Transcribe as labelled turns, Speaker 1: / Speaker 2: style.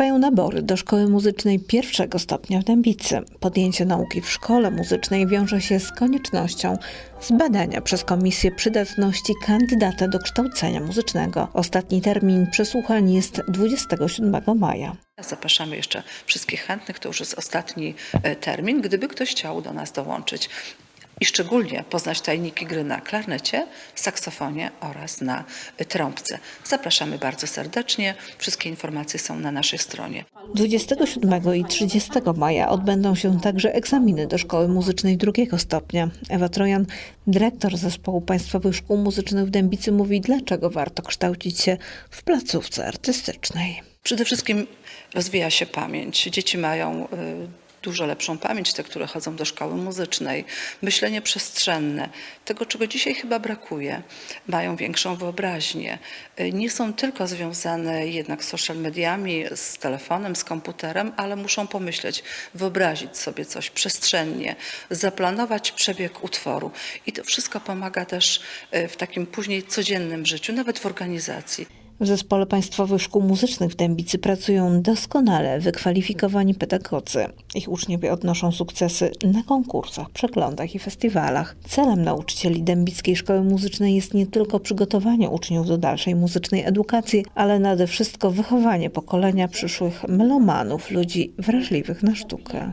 Speaker 1: Trwają nabory do szkoły muzycznej pierwszego stopnia w Dębicy. Podjęcie nauki w szkole muzycznej wiąże się z koniecznością zbadania przez komisję przydatności kandydata do kształcenia muzycznego. Ostatni termin przesłuchań jest 27 maja.
Speaker 2: Zapraszamy jeszcze wszystkich chętnych, to już jest ostatni e, termin, gdyby ktoś chciał do nas dołączyć. I szczególnie poznać tajniki gry na klarnecie, saksofonie oraz na trąbce. Zapraszamy bardzo serdecznie. Wszystkie informacje są na naszej stronie.
Speaker 1: 27 i 30 maja odbędą się także egzaminy do szkoły muzycznej drugiego stopnia. Ewa Trojan, dyrektor Zespołu Państwowych Szkół Muzycznych w Dębicy, mówi, dlaczego warto kształcić się w placówce artystycznej.
Speaker 2: Przede wszystkim rozwija się pamięć. Dzieci mają y, dużo lepszą pamięć, te, które chodzą do szkoły muzycznej. Myślenie przestrzenne, tego, czego dzisiaj chyba brakuje. Mają większą wyobraźnię. Y, Nie są tylko związane jednak z social mediami, z telefonem, z komputerem, ale muszą pomyśleć, wyobrazić sobie coś przestrzennie, zaplanować przebieg utworu. I to wszystko pomaga też y, w takim później codziennym życiu, nawet w organizacji.
Speaker 1: W Zespole Państwowych Szkół Muzycznych w Dębicy pracują doskonale wykwalifikowani pedagodzy. Ich uczniowie odnoszą sukcesy na konkursach, przeglądach i festiwalach. Celem nauczycieli Dębickiej Szkoły Muzycznej jest nie tylko przygotowanie uczniów do dalszej muzycznej edukacji, ale nade wszystko wychowanie pokolenia przyszłych melomanów, ludzi wrażliwych na sztukę.